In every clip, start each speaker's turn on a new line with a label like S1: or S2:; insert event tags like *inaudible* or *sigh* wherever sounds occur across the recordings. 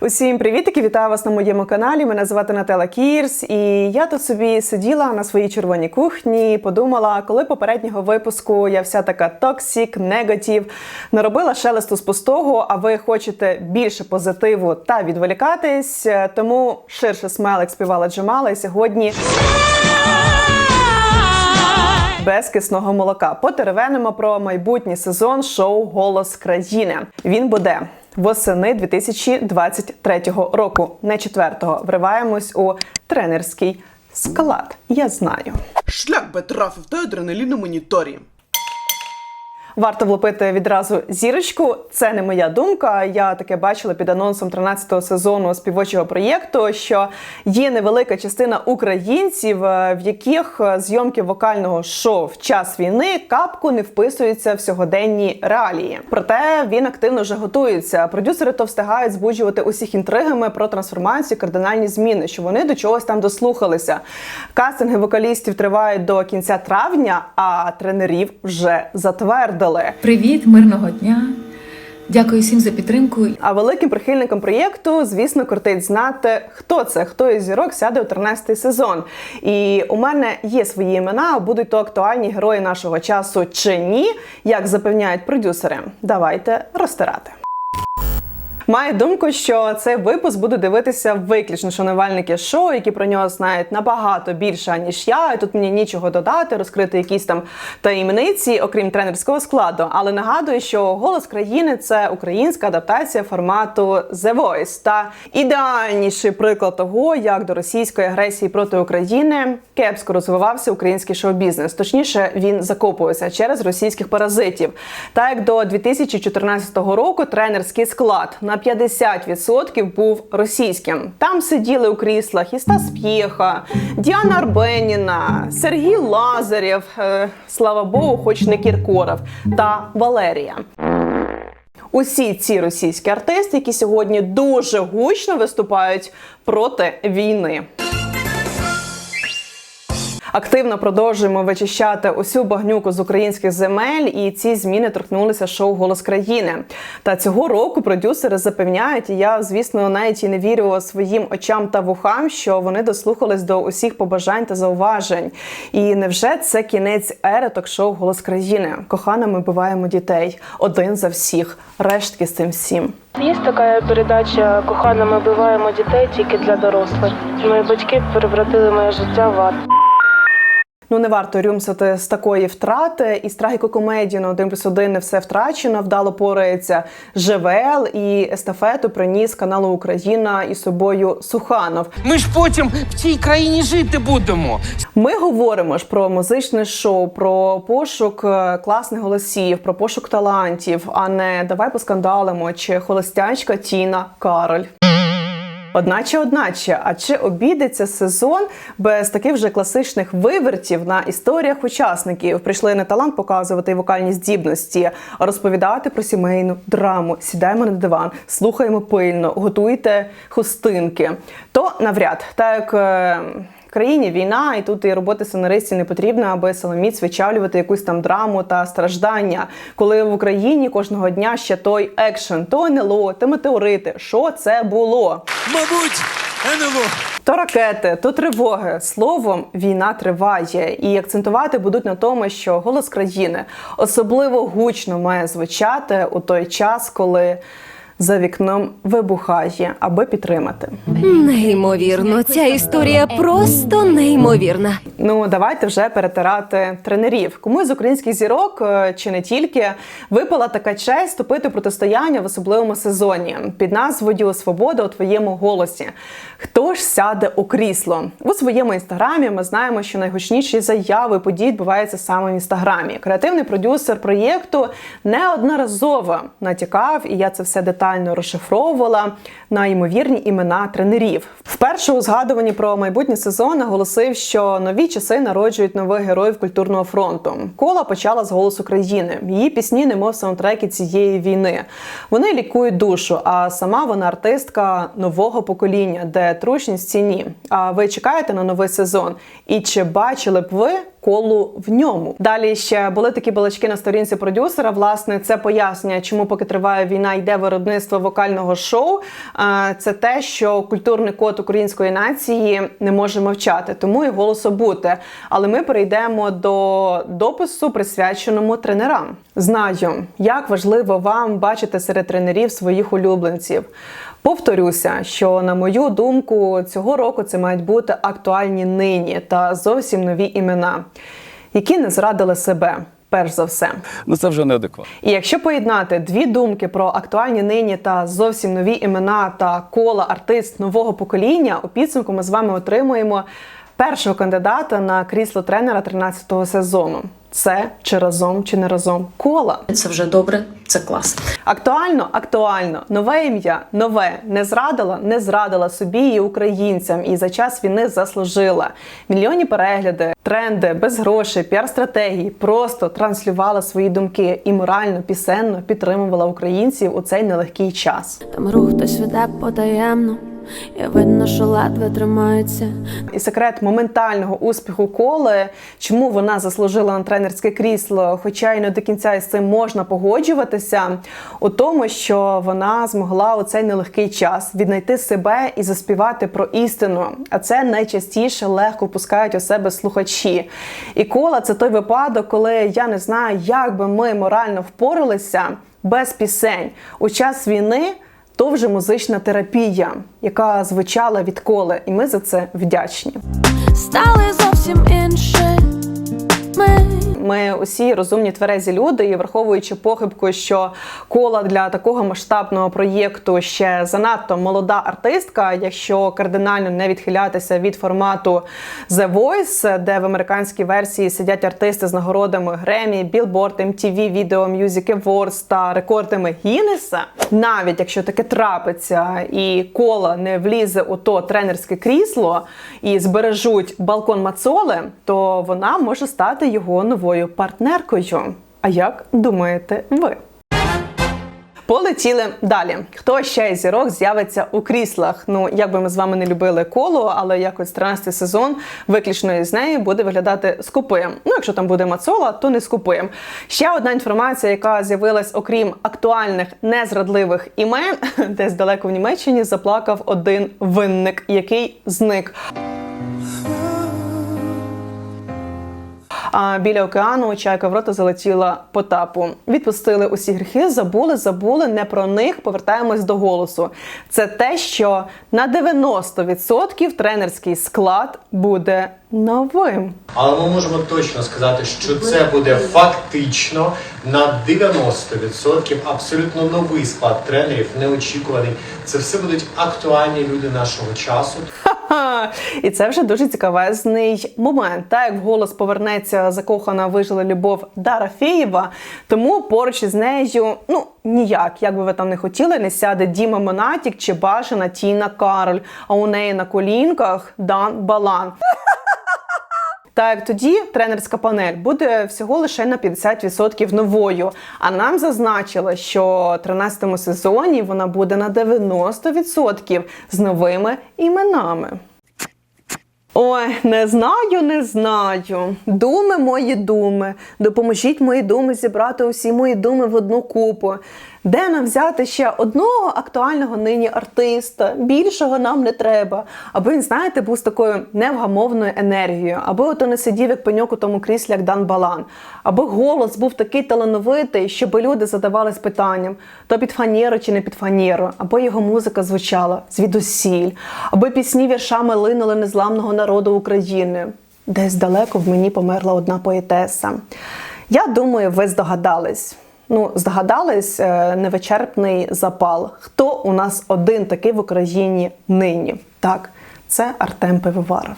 S1: Усім привітики! Вітаю вас на моєму каналі. Мене звати Натала Кірс, і я тут собі сиділа на своїй червоній кухні. Подумала, коли попереднього випуску я вся така токсік, негатив, наробила шелесту з пустого. А ви хочете більше позитиву та відволікатись. Тому ширше смелик співала Джамала. І сьогодні без кисного молока. Потеревенимо про майбутній сезон шоу Голос країни. Він буде восени 2023 року, не 4-го. Вриваємось у тренерський склад. Я знаю.
S2: Шлях би трафив той адреналіну моніторі.
S1: Варто влупити відразу зірочку. Це не моя думка. Я таке бачила під анонсом 13-го сезону співочого проєкту, що є невелика частина українців, е, в яких е, зйомки вокального шоу в час війни капку не вписуються в сьогоденні реалії. Проте він активно вже готується. Продюсери то встигають збуджувати усіх інтригами про трансформацію, кардинальні зміни, що вони до чогось там дослухалися. Кастинги вокалістів тривають до кінця травня, а тренерів вже затвердили.
S3: Привіт, мирного дня. Дякую всім за підтримку.
S1: А великим прихильникам проєкту, звісно, кортить знати, хто це, хто із зірок сяде у 13-й сезон. І у мене є свої імена, будуть то актуальні герої нашого часу чи ні, як запевняють продюсери. Давайте розтирати. Маю думку, що цей випуск буду дивитися виключно шанувальники шоу, які про нього знають набагато більше ніж я. І тут мені нічого додати, розкрити якісь там таємниці, окрім тренерського складу. Але нагадую, що голос країни це українська адаптація формату The Voice та ідеальніший приклад того, як до російської агресії проти України кепсько розвивався український шоу-бізнес. Точніше, він закопувався через російських паразитів. Так як до 2014 року тренерський склад на 50% був російським. Там сиділи у кріслах і Стас П'єха, Діана Арбеніна, Сергій Лазарєв, е, слава Богу, хоч не Кіркоров, та Валерія. Усі ці російські артисти, які сьогодні дуже гучно виступають проти війни. Активно продовжуємо вичищати усю багнюку з українських земель, і ці зміни торкнулися шоу Голос країни. Та цього року продюсери запевняють, і я звісно навіть і не вірю своїм очам та вухам, що вони дослухались до усіх побажань та зауважень. І невже це кінець ери ток-шоу Голос країни? Кохана, ми буваємо дітей один за всіх, рештки з цим всім.
S4: Є така передача Кохана, ми вбиваємо дітей тільки для дорослих. Мої батьки перевратили моє життя в ад.
S1: Ну не варто рюмсати з такої втрати. І з трагікокомедії на 1 плюс 1 не все втрачено. Вдало порається ЖВЛ і естафету приніс каналу Україна і собою Суханов.
S5: Ми ж потім в цій країні жити будемо.
S1: Ми говоримо ж про музичне шоу, про пошук е, класних голосів, про пошук талантів, а не давай поскандалимо чи холостячка Тіна Кароль. Одначе, одначе, а чи обійдеться сезон без таких вже класичних вивертів на історіях учасників? Прийшли не талант показувати і вокальні здібності, а розповідати про сімейну драму. Сідаємо на диван, слухаємо пильно, готуйте хустинки. То навряд так е, країні війна, і тут і роботи сценаристів не потрібно, аби Соломіць вичавлювати якусь там драму та страждання. Коли в Україні кожного дня ще той екшен, то НЛО, то метеорити. Що це було?
S5: Мабуть, НЛО.
S1: То ракети, то тривоги. Словом, війна триває, і акцентувати будуть на тому, що голос країни особливо гучно має звучати у той час, коли за вікном вибухає, аби підтримати.
S6: Неймовірно, ця історія просто неймовірна.
S1: Ну давайте вже перетирати тренерів. Кому з українських зірок е, чи не тільки випала така честь вступити протистояння в особливому сезоні під назвою Свобода у твоєму голосі. Хто ж сяде у крісло у своєму інстаграмі? Ми знаємо, що найгучніші заяви подій відбуваються саме в інстаграмі. Креативний продюсер проєкту неодноразово натякав, і я це все детально розшифровувала на ймовірні імена тренерів. Вперше у згадуванні про майбутній сезон наголосив, що нові часи народжують нових героїв культурного фронту. Кола почала з голосу країни. Її пісні, немов саундтреки цієї війни. Вони лікують душу, а сама вона артистка нового покоління, де трушність ціні. А ви чекаєте на новий сезон? І чи бачили б ви колу в ньому. Далі ще були такі балачки на сторінці продюсера. Власне, це пояснює, чому поки триває війна, йде виробництво вокального шоу. Це те, що культурний код української нації не може мовчати, тому і голосу бути. Але ми перейдемо до допису, присвяченому тренерам. Знаю, як важливо вам бачити серед тренерів своїх улюбленців. Повторюся, що на мою думку, цього року це мають бути актуальні нині та зовсім нові імена, які не зрадили себе. Перш за все,
S7: Ну це вже неадекватно.
S1: і якщо поєднати дві думки про актуальні нині та зовсім нові імена та кола артист нового покоління, у підсумку ми з вами отримуємо першого кандидата на крісло тренера 13-го сезону. Це чи разом, чи не разом кола.
S3: Це вже добре, це клас.
S1: Актуально, актуально, нове ім'я, нове не зрадила, не зрадила собі і українцям, і за час війни заслужила. Мільйонні перегляди, тренди, без грошей, піар-стратегії, просто транслювала свої думки і морально, пісенно підтримувала українців у цей нелегкий час.
S8: Там рух хтось веде потаємно, і видно, що ледве тримається.
S1: І секрет моментального успіху коли, чому вона заслужила на тренерське крісло, хоча й не до кінця із цим можна погоджуватися, у тому, що вона змогла у цей нелегкий час віднайти себе і заспівати про істину. А це найчастіше легко пускають у себе слухачі. І кола це той випадок, коли я не знаю, як би ми морально впоралися без пісень у час війни. То вже музична терапія, яка звучала відколи, і ми за це вдячні.
S8: Стали зовсім іншими.
S1: Ми усі розумні тверезі люди, і враховуючи похибку, що кола для такого масштабного проєкту ще занадто молода артистка, якщо кардинально не відхилятися від формату The Voice, де в американській версії сидять артисти з нагородами Grammy, Billboard, MTV, Video Music Awards та рекордами Гіннеса, навіть якщо таке трапиться і кола не влізе у то тренерське крісло і збережуть балкон Мацоли, то вона може стати його новою партнеркою. А як думаєте ви? Полетіли далі. Хто ще зірок з'явиться у кріслах? Ну, як би ми з вами не любили коло, але якось 13 сезон виключно із нею буде виглядати скупим. Ну, якщо там буде мацола, то не скупим. Ще одна інформація, яка з'явилась, окрім актуальних незрадливих імен, *laughs* десь далеко в Німеччині заплакав один винник, який зник. А біля океану чайка в рота залетіла Потапу. Відпустили усі гріхи, забули, забули не про них. Повертаємось до голосу. Це те, що на 90% тренерський склад буде новим.
S9: Але ми можемо точно сказати, що це буде фактично на 90% абсолютно новий склад тренерів, неочікуваний. Це все будуть актуальні люди нашого часу.
S1: І це вже дуже цікавезний момент. Так як в голос повернеться закохана вижила любов Дара Фєєва, тому поруч із нею, ну ніяк, як би ви там не хотіли, не сяде Діма Монатік чи бажана Тіна Кароль, а у неї на колінках Дан Балан. Так, тоді тренерська панель буде всього лише на 50% новою. А нам зазначили, що в 13 сезоні вона буде на 90% з новими іменами. Ой, не знаю, не знаю. Думи мої думи. Допоможіть мої думи зібрати усі мої думи в одну купу. Де нам взяти ще одного актуального нині артиста? Більшого нам не треба. Аби він, знаєте, був з такою невгамовною енергією, аби ото не сидів як пеньок у тому кріслі, як Дан Балан, аби голос був такий талановитий, щоб люди задавались питанням: то під фанєру чи не під фанєру, аби його музика звучала звідусіль, аби пісні віршами линули незламного народу України. Десь далеко в мені померла одна поетеса. Я думаю, ви здогадались. Ну, здогадались е, невичерпний запал. Хто у нас один такий в Україні нині? Так, це Артем Пивоваров.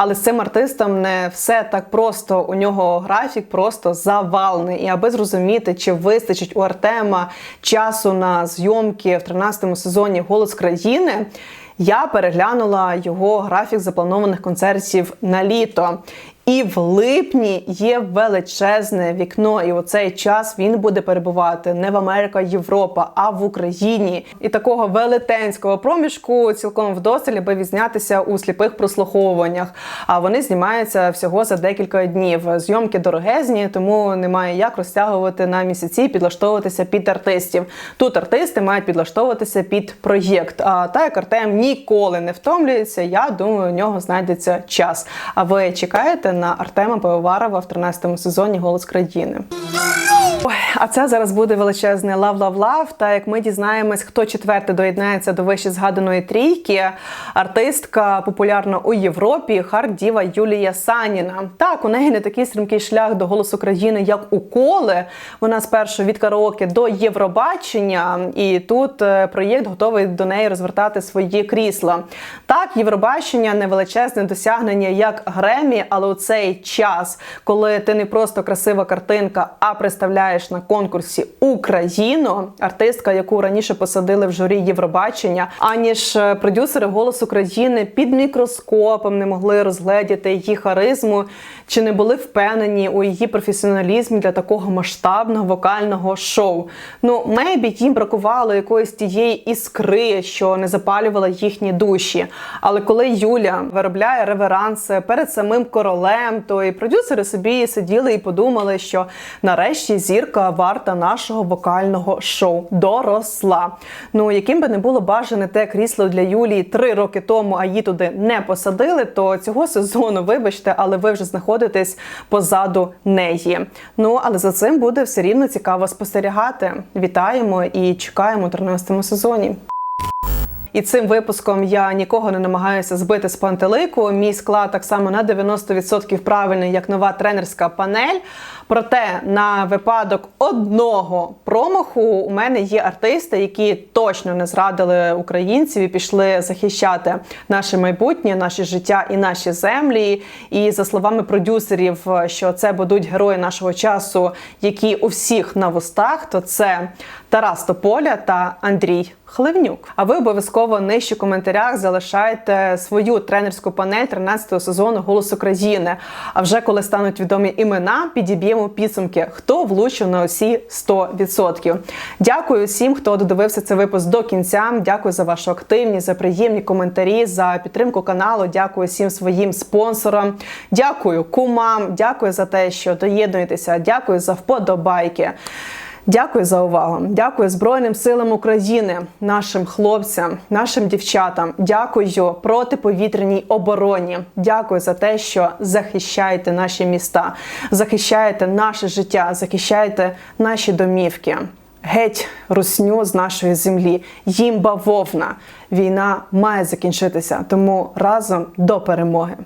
S1: Але з цим артистом не все так просто. У нього графік просто завалений. І аби зрозуміти, чи вистачить у Артема часу на зйомки в 13-му сезоні Голос країни. Я переглянула його графік запланованих концертів на літо. І в липні є величезне вікно, і у цей час він буде перебувати не в Америка, Європа, а в Україні. І такого велетенського проміжку цілком вдосталь, аби відзнятися у сліпих прослуховуваннях. А вони знімаються всього за декілька днів. Зйомки дорогезні, тому немає як розтягувати на місяці підлаштовуватися під артистів. Тут артисти мають підлаштовуватися під проєкт. А так як Артем ніколи не втомлюється, я думаю, у нього знайдеться час. А ви чекаєте на Артема Пивоварова в 13 сезоні Голос країни? Ой, а це зараз буде величезне лав-лав-лав. Та як ми дізнаємось, хто четвертий доєднається до вище згаданої трійки, артистка популярна у Європі, хард-діва Юлія Саніна. Так, у неї не такий стрімкий шлях до голосу країни, як у коли. Вона спершу від караоке до Євробачення, і тут е, проєкт готовий до неї розвертати свої крісла. Так, Євробачення не величезне досягнення, як Гремі, але у цей час, коли ти не просто красива картинка, а представляєш на конкурсі Україну, артистка, яку раніше посадили в журі Євробачення, аніж е, продюсери «Голос України під мікроскопом не могли розгледіти її харизму, чи не були впевнені у її професіоналізмі для такого масштабного вокального шоу. Ну, мейбі їм бракувало якоїсь тієї іскри, що не запалювала їхні душі. Але коли Юля виробляє реверанси перед самим королем, то і продюсери собі сиділи і подумали, що нарешті зірка варта нашого вокального шоу доросла. Ну яким би не було бажане те крісло для Юлії три роки тому, а її туди не посадили, то цього сезону, вибачте, але ви вже знаходитесь позаду неї. Ну але за цим буде все рівно цікаво спостерігати. Вітаємо і чекаємо у 13 сезоні. І цим випуском я нікого не намагаюся збити з пантелику. Мій склад так само на 90% правильний, як нова тренерська панель. Проте на випадок одного промаху у мене є артисти, які точно не зрадили українців і пішли захищати наше майбутнє, наше життя і наші землі. І за словами продюсерів, що це будуть герої нашого часу, які у всіх на вустах, то це Тарас Тополя та Андрій Хливнюк. А ви обов'язково нижче в коментарях залишайте свою тренерську панель 13-го сезону Голос України. А вже коли стануть відомі імена, підіб'ємо підсумки, хто влучив на усі 100%. Дякую всім, хто додивився цей випуск до кінця. Дякую за вашу активність, за приємні коментарі, за підтримку каналу. Дякую всім своїм спонсорам. Дякую кумам. Дякую за те, що доєднуєтеся. Дякую за вподобайки. Дякую за увагу. Дякую Збройним силам України, нашим хлопцям, нашим дівчатам. Дякую протиповітряній обороні. Дякую за те, що захищаєте наші міста, захищаєте наше життя, захищаєте наші домівки. Геть русню з нашої землі. Їм бавовна. Війна має закінчитися. Тому разом до перемоги.